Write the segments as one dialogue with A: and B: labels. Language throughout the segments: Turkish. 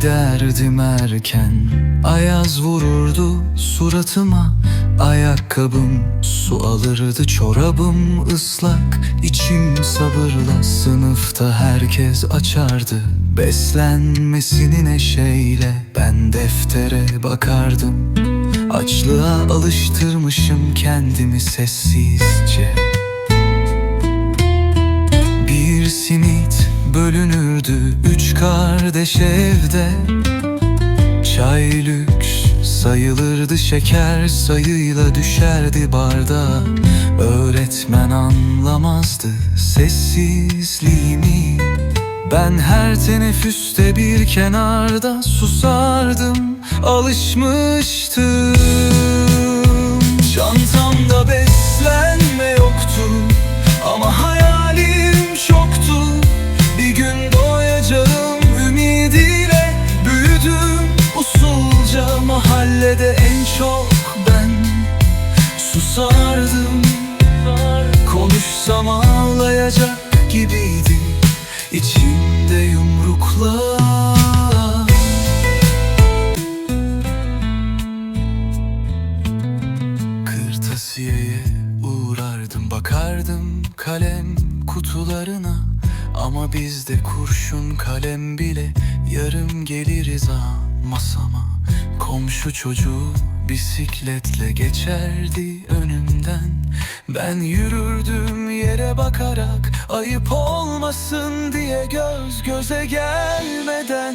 A: giderdim erken. Ayaz vururdu suratıma Ayakkabım su alırdı çorabım ıslak. İçim sabırla sınıfta herkes açardı. Beslenmesini neşeyle ben deftere bakardım. Açlığa alıştırmışım kendimi sessizce kardeş evde Çay lüks sayılırdı şeker sayıyla düşerdi bardağa Öğretmen anlamazdı sessizliğimi. Ben her teneffüste bir kenarda susardım Alışmıştım mahallede en çok ben Susardım. Konuşsam ağlayacak gibiydim. İçimde yumruklar. Kırtasiyeye uğrardım bakardım kalem kutularına. Ama bizde kurşun kalem bile yarım geliriz ha masama. Komşu çocuğu bisikletle geçerdi önümden. Ben yürürdüm yere bakarak ayıp olmasın diye göz göze gelmeden.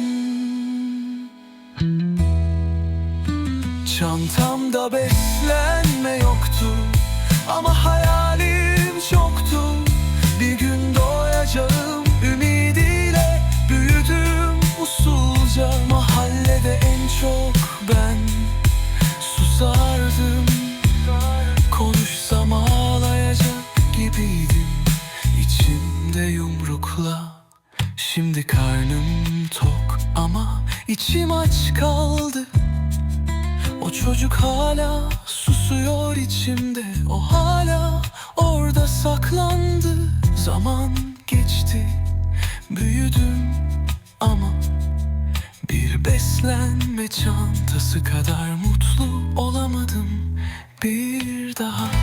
A: Çantamda beslenme yoktu Ama hayalim gibiydim. İçimde yumrukla Şimdi karnım tok ama içim aç kaldı. O çocuk hala susuyor içimde O hala orada saklandı. Zaman geçti Büyüdüm ama Bir beslenme çantası kadar mutlu olamadım. Bir daha